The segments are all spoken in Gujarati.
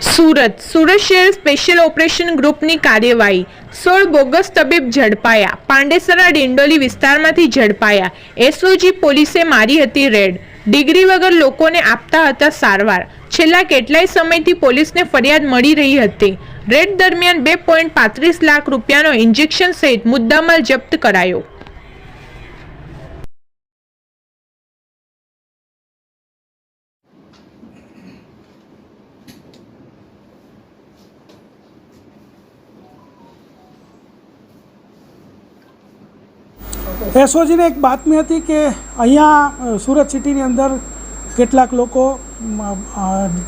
સુરત. સુરત શહેર સ્પેશિયલ ઓપરેશન ગ્રુપની કાર્યવાહી. સોળ બોગસ તબીબ ઝડપાયા. પાંડેસરા ડિંડોલી વિસ્તારમાંથી ઝડપાયા. એસઓજી પોલીસે મારી હતી રેડ. ડિગ્રી વગર લોકોને આપતા હતા સારવાર. છેલ્લા કેટલાય સમયથી પોલીસને ફરિયાદ મળી રહી હતી. રેડ દરમિયાન બે પોઈન્ટ પાંત્રીસ લાખ રૂપિયાનો ઇન્જેક્શન સહિત મુદ્દામાલ જપ્ત કરાયો. એસઓજીને એક બાતમી હતી કે અહીંયા સુરત સિટીની અંદર કેટલાક લોકો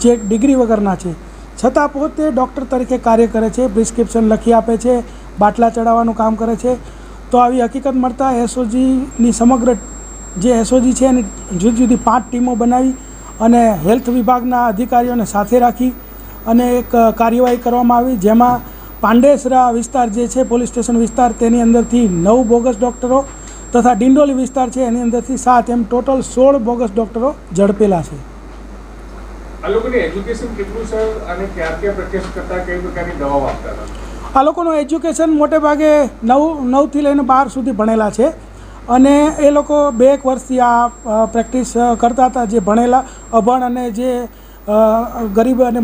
જે ડિગ્રી વગરના છે. છતાં પોતે ડૉક્ટર તરીકે કાર્ય કરે છે, પ્રિસ્ક્રિપ્શન લખી આપે છે, બાટલા ચડાવવાનું કામ કરે છે. તો આવી હકીકત મળતા એસઓજીની સમગ્ર જે એસઓજી છે એની જુદી જુદી પાંચ ટીમો બનાવી અને હેલ્થ વિભાગના અધિકારીઓને સાથે રાખી અને એક કાર્યવાહી કરવામાં આવી. જેમાં પાંડેસરા વિસ્તાર જે છે, પોલીસ સ્ટેશન વિસ્તાર, તેની અંદરથી નવ બોગસ ડૉક્ટરો તથા ડિંડોલી વિસ્તાર છે એની અંદરથી સાત એમ ટોટલ સોળ બોગસ ડૉક્ટરો ઝડપેલા છે. આ લોકોની એજ્યુકેશન કેટલું સર? અને ક્યાં ક્યાં પ્રેક્ટિસ કરતા કઈ પ્રકારની દવાઓ આપતા આ લોકોનું એજ્યુકેશન મોટે ભાગે નવ નવથી લઈને બાર સુધી ભણેલા છે. અને એ લોકો બે એક વર્ષથી આ પ્રેક્ટિસ કરતા હતા જે ભણેલા અભણ અને જે ગરીબ અને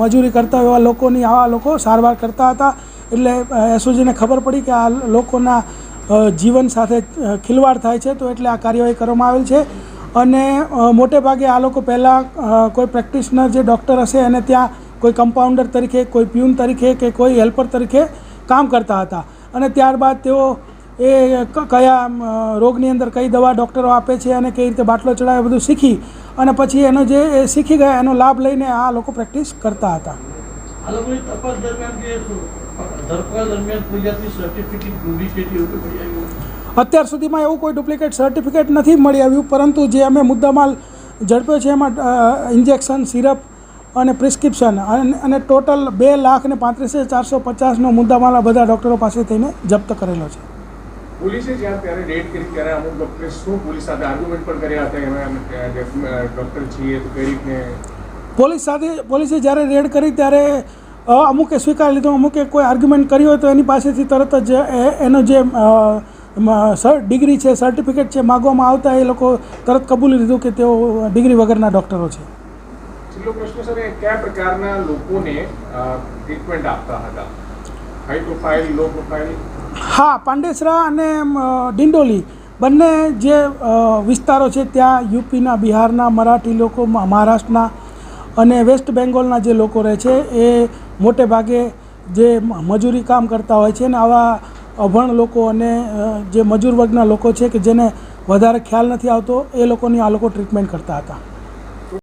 મજૂરી કરતા એવા લોકોની આવા લોકો સારવાર કરતા હતા. એટલે એસઓજીને ખબર પડી કે આ લોકોના જીવન સાથે ખિલવાડ થાય છે, તો એટલે આ કાર્યવાહી કરવામાં આવેલ છે. અને મોટે ભાગે આ લોકો પહેલાં કોઈ પ્રેક્ટિશનર જે ડૉક્ટર હશે, એને ત્યાં કોઈ કમ્પાઉન્ડર તરીકે, કોઈ પ્યુન તરીકે કે કોઈ હેલ્પર તરીકે કામ કરતા હતા. અને ત્યારબાદ તેઓ એ કયા રોગની અંદર કઈ દવા ડૉક્ટરો આપે છે અને કઈ રીતે બાટલો ચડાવે, બધું શીખી અને પછી એનો જે એ શીખી ગયા, એનો લાભ લઈને આ લોકો પ્રેક્ટિસ કરતા હતા. આ લોકોની તપાસ દરમિયાન કે ધરપકડ દરમિયાન કોઈ સર્ટિફિકેટ ડુપ્લિકેટ એવું મળી આવ્યું? અત્યાર સુધીમાં એવું કોઈ ડુપ્લિકેટ સર્ટિફિકેટ નથી મળી આવ્યું પરંતુ જે અમે મુદ્દામાલ ઝડપ્યો છે એમાં ઇન્જેક્શન સિરપ અને પ્રિસ્ક્રિપ્શન અને અને ટોટલ બે લાખ ને પાંત્રીસ હજાર ચારસો પચાસનો મુદ્દામાલ આ બધા ડૉક્ટરો પાસે થઈને જપ્ત કરેલો છે. પોલીસે જ્યાં ત્યારે રેડ કરી ત્યારે અમુક ડૉક્ટરે શું પોલીસ સાથે આર્ગ્યુમેન્ટ પણ કર્યા હતા એમાં ડૉક્ટર છીએ તો કઈ રીતને પોલીસ સાથે પોલીસે જ્યારે રેડ કરી ત્યારે અમુકે સ્વીકાર લીધું અમુકે કોઈ આર્ગ્યુમેન્ટ કર્યો હોય તો એની પાસેથી તરત જ એ- એનો જે સર ડિગ્રી છે સર્ટિફિકેટ છે માગવામાં આવતા એ લોકો તરત કબૂલી લીધું કે તેઓ ડિગ્રી વગરના ડૉક્ટરો છે. છેલ્લો પ્રશ્ન સર કયા પ્રકારના લોકોને ટ્રીટમેન્ટ આપતા હતા? હાઈ પ્રોફાઇલ લો પ્રોફાઇલ હા પાંડેસરા અને ડિંડોલી બંને જે વિસ્તારો છે ત્યાં યુપીના બિહારના મરાઠી લોકો મહારાષ્ટ્રના અને વેસ્ટ બેંગોલના જે લોકો રહે છે, એ મોટે ભાગે જે મજૂરી કામ કરતા હોય છે ને આવા અભણ લોકો અને જે મજૂર વર્ગના લોકો છે કે જેને વધારે ખ્યાલ નથી આવતો, એ લોકોની આ લોકો ટ્રીટમેન્ટ કરતા હતા.